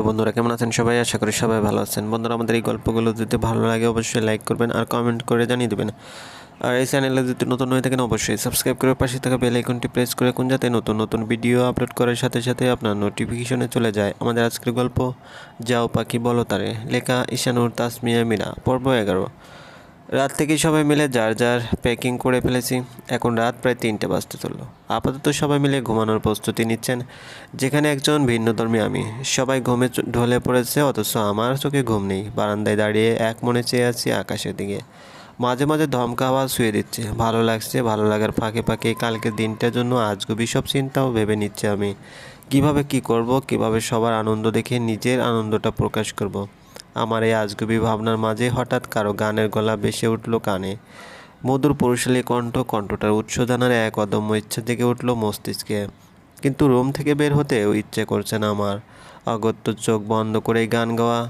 তো বন্ধুরা, কেমন আছেন সবাই? আশা করি সবাই ভালো আছেন। বন্ধুরা, আমাদের এই গল্পগুলো যদি ভালো লাগে, অবশ্যই লাইক করবেন আর কমেন্ট করে জানিয়ে দেবেন। আর এই চ্যানেলে যদি নতুন হয়ে থাকেন, অবশ্যই সাবস্ক্রাইব করে পাশে থাকা বেল আইকনটি প্রেস করে কোন যাতে নতুন নতুন ভিডিও আপলোড করার সাথে সাথে আপনার নোটিফিকেশনে চলে যায়। আমাদের আজকের গল্প, যাও পাখি বলো তারে, লেখা ঈশানুর তাসমিয়া মিরা, পর্ব এগারো। রাত থেকেই সবাই মিলে যার যার প্যাকিং করে ফেলেছি। এখন রাত প্রায় তিনটে বাজতে চলল। আপাতত সবাই মিলে ঘুমানোর প্রস্তুতি নিচ্ছেন, যেখানে একজন ভিন্নধর্মী আমি। সবাই ঘুমে ঢলে পড়েছে, অথচ আমার চোখে ঘুম নেই। বারান্দায় দাঁড়িয়ে এক মনে চেয়ে আছি আকাশের দিকে। মাঝে মাঝে ধমকা আওয়াজ শুয়ে দিচ্ছে। ভালো লাগছে, ভালো লাগার ফাঁকে ফাঁকে কালকের দিনটার জন্য আজগুবি সব চিন্তাও ভেবে নিচ্ছে আমি। কীভাবে কি করব, কীভাবে সবার আনন্দ দেখে নিজের আনন্দটা প্রকাশ করব। আমার এই আজগুবি ভাবনার মাঝে হঠাৎ কারও গানের গলা ভেসে উঠল কানে। মধুর পুরুষালী কণ্ঠ কণ্ঠটার উৎস জানার এক অদম্য ইচ্ছা জেগে উঠল মস্তিষ্কে। কিন্তু রুম থেকে বের হতেও ইচ্ছে করছে না আমার। অগত্য চোখ বন্ধ করে গান গাওয়া।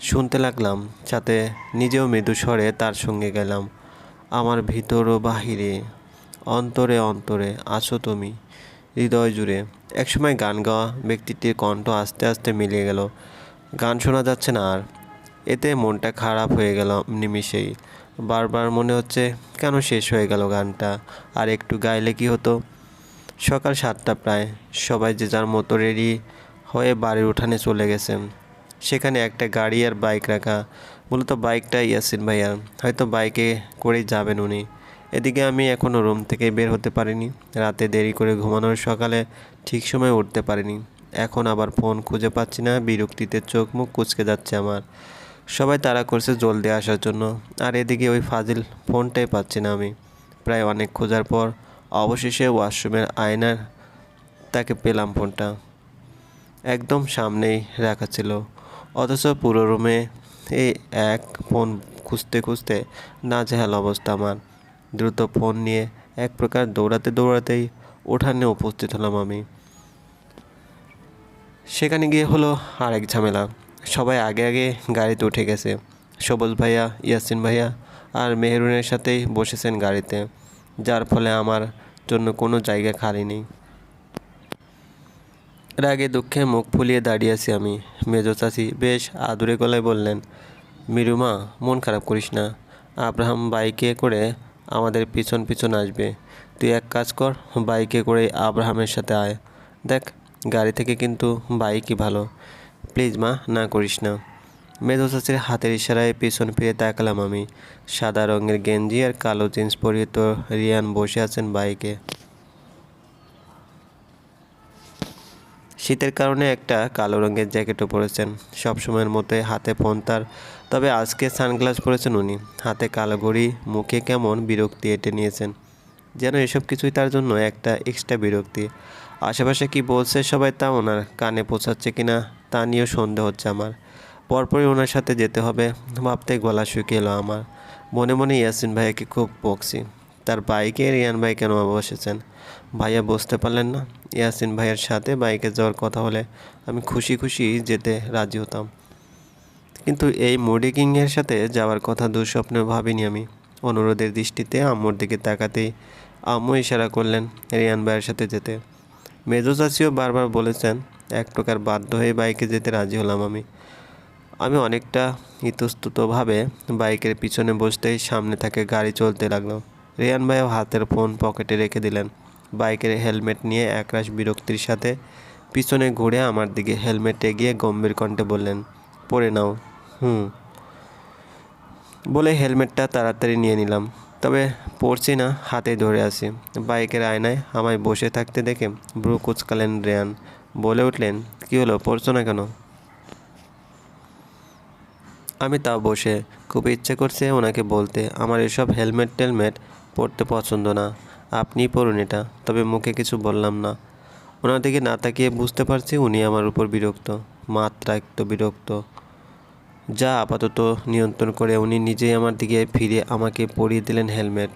শুনতে লাগলাম সাথে নিজেও মৃদু স্বরে তার সঙ্গে গেলাম। আমার ভিতর ও বাহিরে, অন্তরে অন্তরে, আছো তুমি, হৃদয় জুড়ে। একসময় গান গাওয়া ব্যক্তিটির কণ্ঠ আস্তে আস্তে মিলিয়ে গেল। গান শোনা যাচ্ছে না আর। এতে মনটা খারাপ হয়ে গেল নিমিষেই। বারবার মনে হচ্ছে, কেন শেষ হয়ে গেল গানটা? আর একটু গাইলে কি হতো? সকাল সাতটা প্রায়। সবাই যে যার মতো রেডি হয়ে বাড়ির উঠানে চলে গেছেন। সেখানে একটা গাড়ি আর বাইক রাখা। মূলত বাইকটা ইয়াসিন ভাইয়া। হয়তো বাইকে করেই যাবেন উনি। এদিকে আমি এখনও রুম থেকে বের হতে পারিনি। রাতে দেরি করে ঘুমানোর সকালে ঠিক সময় উঠতে পারিনি। এখন আবার ফোন খুঁজে পাচ্ছি না। বিরক্তিতে চোখ মুখ কুচকে যাচ্ছে আমার। সবাই তাড়া করছে জলদি আসার জন্য। আর এদিকে ওই ফাজিল ফোনটাই পাচ্ছি না আমি। প্রায় অনেক খোঁজার পর অবশেষে ওয়াশরুমের আয়নার তাকে পেলাম ফোনটা। একদম সামনেই রাখা ছিল। অথচ পুরো রুমে এই এক ফোন খুঁজতে খুঁজতে নাজেহাল অবস্থা আমার। দ্রুত ফোন নিয়ে এক প্রকার দৌড়াতে দৌড়াতেই ওঠানে উপস্থিত হলাম আমি। সেখানে গিয়ে হলো আরেক ঝামেলা। সবাই আগে আগে গাড়িতে উঠে গেছে। সবুজ ভাইয়া, ইয়াসিন ভাইয়া আর মেহরুনের সাথেই বসেছেন গাড়িতে, যার ফলে আমার জন্য কোনো জায়গা খালি নেই। রাগে দুঃখে মুখ ফুলিয়ে দাঁড়িয়ে আছি আমি। মেজো চাচি বেশ আদুরে গলায় বললেন মিরুমা মন খারাপ করিস না। আব্রাহাম বাইকে করে আমাদের পিছন পিছন আসবে। তুই এক কাজ কর, বাইকে করে আব্রাহামের সাথে আয়। দেখ, গাড়ি থেকে কিন্তু বাইকই ভালো। প্লিজ মা, না করিস না। মেজো চাচির হাতের ইশারায় পিছন ফিরে তাকালাম আমি। সাদা রঙের গেঞ্জি আর কালো জিন্স পরিহিত রিয়ান বসে আছেন বাইকে। শীতের কারণে একটা কালো রঙের জ্যাকেটও পরেছেন। সবসময়ের মতোই হাতে ফোন তার, তবে আজকে সানগ্লাস পরেছেন উনি। হাতে কালো ঘড়ি, মুখে কেমন বিরক্তি এঁটে নিয়েছেন। যেন এসব কিছুই তার জন্য একটা এক্সট্রা বিরক্তি। আশেপাশে কি বলছে সবাই তা ওনার কানে পৌঁছাচ্ছে কিনা তা নিয়েও সন্দেহ হচ্ছে আমার। পরপরই ওনার সাথে যেতে হবে। ভাবতে গলা শুকিয়ে এলো আমার। মনে মনে ইয়াসিন ভাইয়াকে খুব বকছি। তার বাইকে রিয়ান ভাই কেন বসেছেন? ভাইয়া বসতে পারলেন না। ইয়াসিন ভাইয়ের সাথে বাইকে যাওয়ার কথা হলে আমি খুশি খুশি যেতে রাজি হতাম। কিন্তু এই মুডি কিংয়ের সাথে যাওয়ার কথা দুঃস্বপ্নে ভাবিনি আমি। অনুরোধের দৃষ্টিতে আম্মুর দিকে তাকাতেই আম্মু ইশারা করলেন রিয়ান ভাইয়ের সাথে যেতে। মেজো চাচিও বারবার বলেছেন এক প্রকার বাধ্য হয়ে বাইকে যেতে রাজি হলাম আমি। আমি অনেকটা ইতস্ততভাবে বাইকের পিছনে বসতেই সামনে থেকে গাড়ি চলতে লাগল রিয়ান ভাইও হাতের ফোন পকেটে রেখে দিলেন। বাইকের হেলমেট নিয়ে একরাশ বিরক্তির সাথে পিছনে ঘুরে আমার দিকে হেলমেট এগিয়ে গম্ভীর কণ্ঠে বললেন, পরে নাও। হুম। বলে হেলমেটটা তাড়াতাড়ি নিয়ে নিলাম। তবে পড়ছি না হাতে ধরে আছি। বাইকের আয়নায় আমায় বসে থাকতে দেখে ব্রু কুচকালেন রেয়ান। বলে উঠলেন, কী হলো? পড়ছো না কেন? আমি তাও বসে খুব ইচ্ছে করছে ওনাকে বলতে, আমার এসব হেলমেট টেলমেট পরতে পছন্দ না। আপনিই পরুন এটা। তবে মুখে কিছু বললাম না। ওনার দিকে না তাকিয়ে বুঝতে পারছি উনি আমার উপর বিরক্ত মাত্রাক্ত বিরক্ত। যা আপাতত নিয়ন্ত্রণ করে উনি নিজেই আমার দিকে ফিরে আমাকে পরিয়ে দিলেন হেলমেট।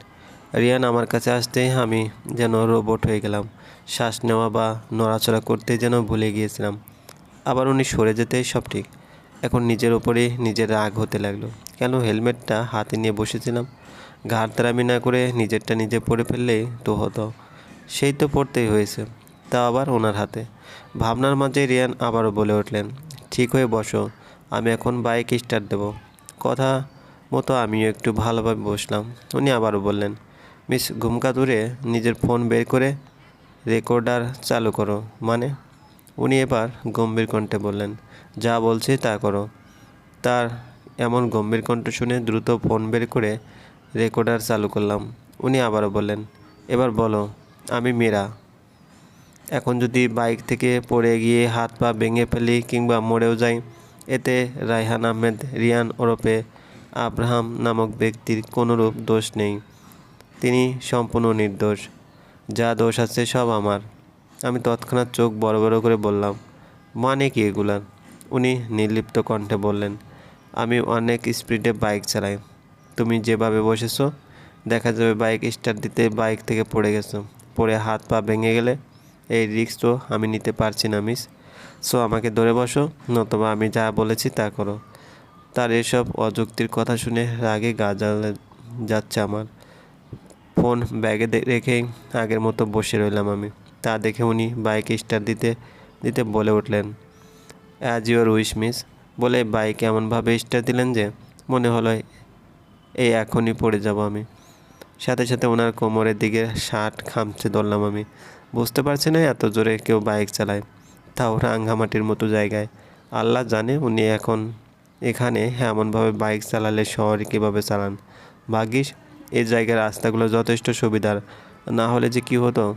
রিয়ান আমার কাছে আসতেই আমি যেন রোবট হয়ে গেলাম। শ্বাস নেওয়া বা নড়াচড়া করতে যেন ভুলে গিয়েছিলাম। আবার উনি সরে যেতেই সব ঠিক। এখন নিজের ওপরে নিজের রাগ হতে লাগল। কেন হেলমেটটা হাতে নিয়ে বসেছিলাম? ঘাড় তারামি না করে নিজেরটা নিজে পরে ফেললেই তো হতো। সেই তো পড়তেই হয়েছে। তা আবার ওনার হাতে। ভাবনার মাঝে রিয়ান আবারও বলে উঠলেন, ঠিক হয়ে বসো, আমি এখন বাইক স্টার্ট দেবো। কথা মতো আমিও একটু ভালোভাবে বসলাম। উনি আবারও বললেন মিস ঘুমকাতুরে নিজের ফোন বের করে রেকর্ডার চালু করো। মানে উনি এবার গম্ভীর কণ্ঠে বললেন, যা বলছি তা করো। তার এমন গম্ভীর কণ্ঠ শুনে দ্রুত ফোন বের করে রেকর্ডার চালু করলাম। উনি আবারও বললেন, এবার বলো, আমি মীরা। এখন যদি বাইক থেকে পড়ে গিয়ে হাত পা ভেঙে ফেলি কিংবা মরেও যাই, এতে রায়হান আহমেদ, রিয়ান ওরফে আব্রাহাম নামক ব্যক্তির কোনোরূপ দোষ নেই। তিনি সম্পূর্ণ নির্দোষ। যা দোষ আছে সব আমার। আমি তৎক্ষণাৎ চোখ বড় বড় করে বললাম মানে কি এগুলার উনি নির্লিপ্ত কণ্ঠে বললেন, আমি অনেক স্পিডে বাইক চালাই। তুমি যেভাবে বসেছো, দেখা যাবে বাইক স্টার্ট দিতে বাইক থেকে পড়ে গেছো। পড়ে হাত পা ভেঙে গেলে এই রিস্ক তো আমি নিতে পারছি না, মিস। সো আমাকে ধরে বসো, নতুবা আমি যা বলেছি তা করো। তার এসব অযুক্তির কথা শুনে রাগে গা জ্বালা যাচ্ছে আমার। ফোন ব্যাগে রেখেই আগের মতো বসে রইলাম আমি। তা দেখে উনি বাইকে স্টার্ট দিতে দিতে বলে উঠলেন অ্যাজ ইউর উইশ মিস বলে বাইক এমনভাবে স্টার্ট দিলেন যে মনে হলো এই এখনই পড়ে যাব আমি। সাথে সাথে ওনার কোমরের দিকে শার্ট খামচে ধরলাম আমি। বুঝতে পারছি না এত জোরে কেউ বাইক চালায়। তাও রাঙ্গামাটির মতো জায়গায়। আল্লাহ জানে উনি এখন এখানে এমনভাবে বাইক চালালে শহরে কীভাবে চালান। ভাগ্যিস এই জায়গার রাস্তাগুলো যথেষ্ট সুবিধার। না হলে যে কি হতো?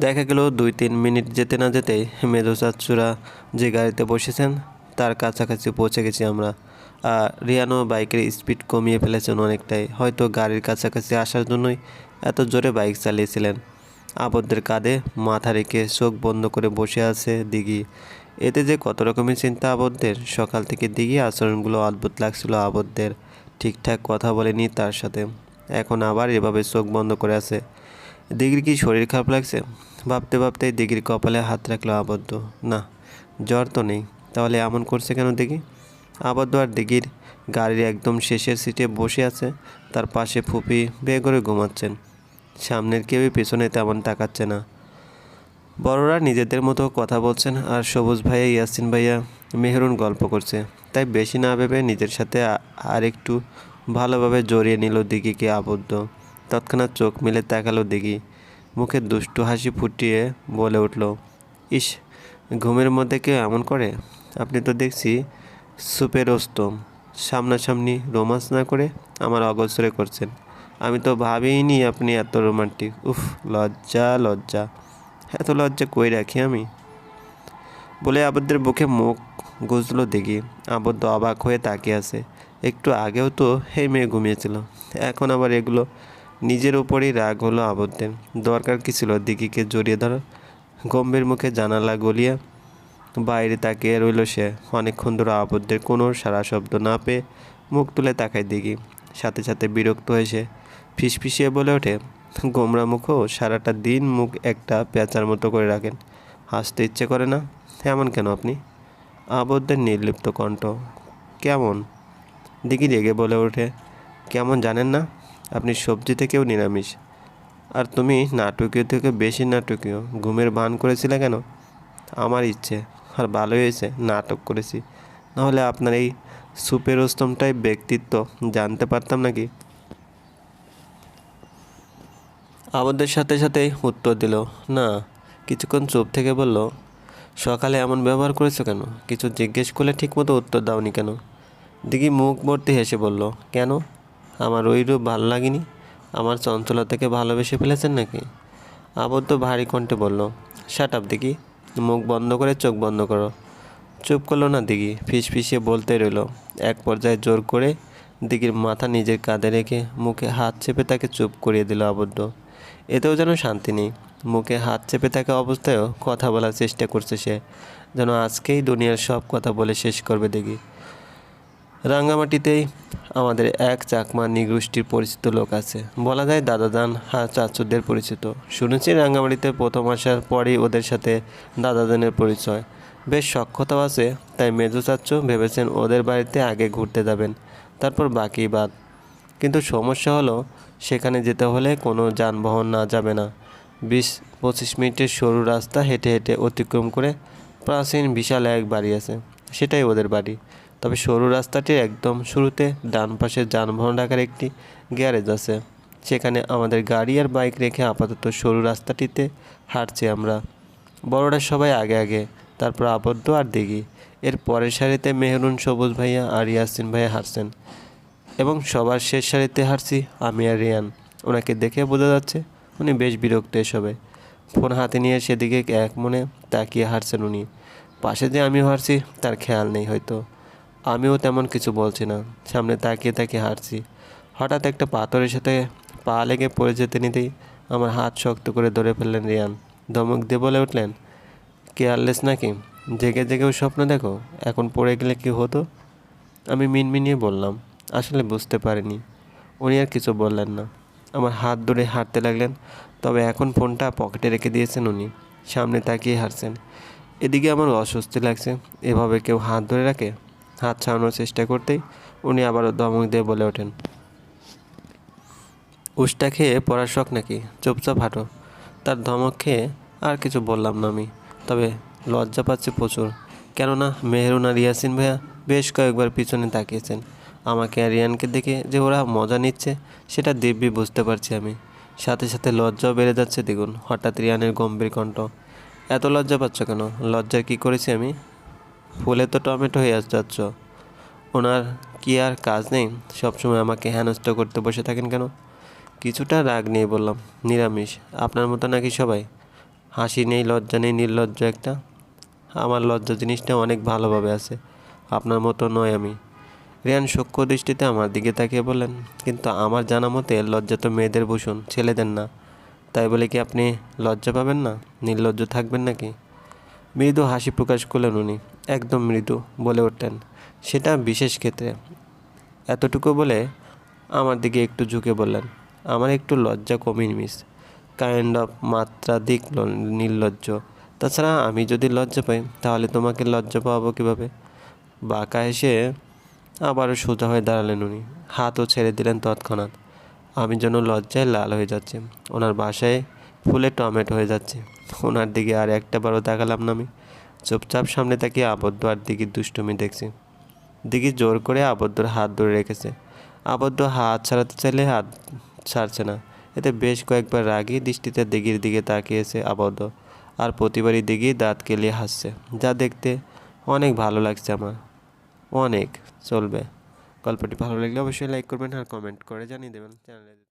দেখা গেল দুই তিন মিনিট যেতে না যেতেই মেধু চাচ্চুরা যে গাড়িতে বসেছেন, তার কাছাকাছি পৌঁছে গেছি আমরা। আর রিয়ানো বাইকের স্পিড কমিয়ে ফেলেছেন অনেকটাই। হয়তো গাড়ির কাছাকাছি আসার জন্যই এত জোরে বাইক চালিয়েছিলেন। আবদ্ধের কাঁধে মাথা রেখে চোখ বন্ধ করে বসে আছে দিঘি। এতে যে কত রকমের চিন্তা আবদ্ধের, সকাল থেকে দিঘি আচরণগুলো অদ্ভুত লাগছিল আবদ্ধের। ঠিকঠাক কথা বলেনি তার সাথে। এখন আবার এভাবে চোখ বন্ধ করে আছে। দিঘির কি শরীর খারাপ লাগছে? ভাবতে ভাবতে দিঘির কপালে হাত রাখল আবদ্ধ। না, জ্বর তো নেই। তাহলে এমন করছে কেন দেখি আবদ্ধ আর দিঘির গাড়ির একদম শেষের সিটে বসে আছে। তার পাশে ফুপি বে করে ঘুমাচ্ছেন। সামনের কেউই পেছনে তেমন তাকাচ্ছে না। বড়রা নিজেদের মতো কথা বলছেন আর সবুজ ভাইয়া, ইয়াসিন ভাইয়া, মেহরুন গল্প করছে। তাই বেশি না ভেবে নিজের সাথে আর একটু ভালোভাবে জড়িয়ে নিল দিঘিকে আবদ্ধ। তৎক্ষণাৎ চোখ মিলে তাকালো দিঘি। মুখে দুষ্টু হাসি ফুটিয়ে বলে উঠল, ইস, ঘুমের মধ্যে কেউ এমন করে? আপনি তো দেখছি সুপের ওস্তম সামনাসামনি রোমান্স না করে আমার অগোচরে করছেন। আমি তো ভাবিনি আপনি এত রোমান্টিক। উফ, লজ্জা লজ্জা। এত লজ্জা কই রাখি আমি? বলে আবদ্ধের বুকে মুখ গুজলো দেখি। আবদ্ধ অবাক হয়ে তাকিয়ে আছে। একটু আগেও তো এই মেয়ে ঘুমিয়েছিল। এখন আবার এগুলো নিজের উপরেই রাগ হলো আবদ্ধের। দরকার কি ছিল দিঘিকে জড়িয়ে ধরো গম্ভীর মুখে জানালা গলিয়ে বাইরে তাকিয়ে রইল সে। অনেকক্ষণ ধরে আবদ্ধের কোনো সারা শব্দ না পেয়ে মুখ তুলে তাকায় দিঘি। সাথে সাথে বিরক্ত হয়ে সে ফিসফিসিয়ে বলে ওঠে, গোমরা মুখও সারাটা দিন মুখ একটা পেঁচার মতো করে রাখেন। হাসতে ইচ্ছে করে না? এমন কেন আপনি? আবদ্ধের নির্লিপ্ত কণ্ঠ। কেমন? দিঘি রেগে বলে ওঠে। কেমন জানেন না, আপনি সবজি থেকেও নিরামিষ। আর তুমি নাটকীয় থেকে বেশি নাটকীয়। ঘুমের ভান করেছিলে কেন? আমার ইচ্ছে। আর ভালোই হয়েছে, নাটক করেছি। নাহলে আপনার এই সুপের ওস্তমটাই ব্যক্তিত্ব, জানতে পারতাম নাকি? আবদ্ধের সাথে সাথেই উত্তর দিল, না। কিছুক্ষণ চুপ থেকে বলল সকালে এমন ব্যবহার করেছ কেন? কিছু জিজ্ঞেস করলে ঠিকমতো উত্তর দাওনি কেন? দিঘি মুখ ভর্তি হেসে বলল, কেন? আমার ওই রূপ ভালো লাগেনি? আমার চঞ্চলতাকে ভালোবেসে ফেলেছেন নাকি? আবদ্ধ ভারী কণ্ঠে বলল, শাট আপ দিঘি, মুখ বন্ধ করে চোখ বন্ধ করো। চুপ করল না দিঘি ফিস ফিসিয়ে বলতে রইল, এক পর্যায়ে জোর করে দিঘির মাথা নিজের কাঁধে রেখে মুখে হাত চেপে তাকে চুপ করিয়ে দিল আবদ্ধ। এতেও যেন শান্তি নেই। মুখে হাত চেপে থাকা অবস্থায়ও কথা বলার চেষ্টা করছে সে, যেন আজকেই দুনিয়ার সব কথা বলে শেষ করবে দেখি। রাঙ্গামাটিতেই আমাদের এক চাকমা নিগোষ্ঠীর পরিচিত লোক আছে। বলা যায় দাদাদান আর চাচুদের পরিচিত। শুনেছি রাঙ্গামাটিতে প্রথম আসার পরেই ওদের সাথে দাদাদানের পরিচয়। বেশ সক্ষতাও আছে, তাই মেজু চাচ্চু ভেবেছেন ওদের বাড়িতে আগে ঘুরতে যাবেন, তারপর বাকি বাদ। কিন্তু সমস্যা হলো, সেখানে যেতে হলে কোনো যানবাহন না যাবে না। বিশ পঁচিশ মিনিটের সরু রাস্তা হেঁটে হেঁটে অতিক্রম করে প্রাচীন বিশাল এক বাড়ি আছে। সেটাই ওদের বাড়ি। তবে সরু রাস্তাটির একদম শুরুতে ডান পাশে যানবাহন রাখার একটি গ্যারেজ আছে। সেখানে আমাদের গাড়ি আর বাইক রেখে আপাতত সরু রাস্তাটিতে হাঁটছি আমরা। বড়রা সবাই আগে আগে, তারপর আবদ্ধ আর দিঘি। এর পরের সারিতে মেহরুন, সবুজ ভাইয়া আর ইয়াসিন ভাইয়া হাঁটছেন। এবং সবার শেষ সারিতে হাঁটছি আমি আর রিয়ান। ওনাকে দেখে বোঝা যাচ্ছে উনি বেশ বিরক্ত এসবে। ফোন হাতে নিয়ে সেদিকে এক মনে তাকিয়ে হাঁটছেন উনি। পাশে যে আমিও হাঁটছি, তার খেয়াল নেই হয়তো। আমিও তেমন কিছু বলছি না। সামনে তাকিয়ে তাকিয়ে হাঁটছি। হঠাৎ একটা পাথরের সাথে পা লেগে পড়ে যেতে নিতেই আমার হাত শক্ত করে ধরে ফেললেন রিয়ান। ধমক দিয়ে বলে উঠলেন, কেয়ারলেস নাকি? জেগে জেগেও স্বপ্ন দেখো। এখন পড়ে গেলে কি হতো? আমি মিনমিনিয়ে বললাম, আসলে বুঝতে পারিনি। উনি আর কিছু বললেন না। আমার হাত ধরে হাঁটতে লাগলেন, তবে এখন ফোনটা পকেটে রেখে দিয়েছেন উনি। সামনে তাকিয়ে হাঁটছেন। এদিকে আমার অস্বস্তি লাগছে, এভাবে কেউ হাত ধরে রাখে? হাত ছাড়ানোর চেষ্টা করতেই উনি আবারও ধমক দিয়ে বলে ওঠেন, উষ্টা খেয়ে পড়ার শখ নাকি? চুপচাপ হাঁটো। তার ধমক খেয়ে আর কিছু বললাম না আমি, তবে লজ্জা পাচ্ছি প্রচুর। কেননা মেহরুন আর ভাইয়া বেশ কয়েকবার পিছনে তাকিয়েছেন। আমাকে আর রিয়ানকে দেখে যে ওরা মজা নিচ্ছে, সেটা দিব্যি বুঝতে পারছি আমি। সাথে সাথে লজ্জাও বেড়ে যাচ্ছে দ্বিগুণ হঠাৎ রিয়ানের গম্ভীর কণ্ঠ। এত লজ্জা পাচ্ছ কেন? লজ্জার কী করেছি আমি? ফুলে তো টমেটো হয়ে যাচ্ছ। ওনার কি আর কাজ নেই? সবসময় আমাকে হেনস্থ করতে বসে থাকেন কেন? কিছুটা রাগ নিয়ে বললাম, নিরামিষ, আপনার মতো নাকি সবাই? হাসি নেই, লজ্জা নেই, নির্লজ্জ একটা। আমার লজ্জা জিনিসটা অনেক ভালোভাবে আছে। আপনার মতো নয় আমি। রিয়ান সূক্ষ্ম দৃষ্টিতে আমার দিকে তাকিয়ে বললেন, কিন্তু আমার জানা মতে লজ্জা তো মেয়েদের ভূষণ ছেলেদের না। তাই বলে কি আপনি লজ্জা পাবেন না? নির্লজ্জ থাকবেন নাকি? মৃদু হাসি প্রকাশ করলেন উনি। একদম মৃদু, বলে উঠলেন। সেটা বিশেষ ক্ষেত্রে। এতটুকু বলে আমার দিকে একটু ঝুঁকে বললেন। আমার একটু লজ্জা কমিয়ে মিস। কাইন্ড অফ মাত্রাধিক নির্লজ্জ। তাছাড়া আমি যদি লজ্জা পাই, তাহলে তোমাকে লজ্জা পাবো কীভাবে? বাঁকা এসে আবারও সোজা হয়ে দাঁড়ালেন উনি। হাতও ছেড়ে দিলেন তৎক্ষণাৎ। আমি যেন লজ্জায় লাল হয়ে যাচ্ছে। ওনার বাসায় ফুলে টমেটো হয়ে যাচ্ছে। ওনার দিকে আর একটা বারও তাকালাম না আমি। চুপচাপ সামনে তাকিয়ে আবদ্ধ আর দিঘির দুষ্টুমি দেখছি। দিঘি জোর করে আবদ্ধর হাত ধরে রেখেছে। আবদ্ধ হাত ছাড়াতে চাইলে হাত ছাড়ছে না। এতে বেশ কয়েকবার রাগী দৃষ্টিতে দিঘির দিকে তাকিয়েছে আবদ্ধ। আর প্রতিবারই দিঘি দাঁত কেলিয়ে হাসছে। যা দেখতে অনেক ভালো লাগছে আমার। অনেক চলবে। গল্পটি ভালো লাগলে অবশ্যই লাইক করবেন আর কমেন্ট করে জানিয়ে দেবেন। চ্যানেলে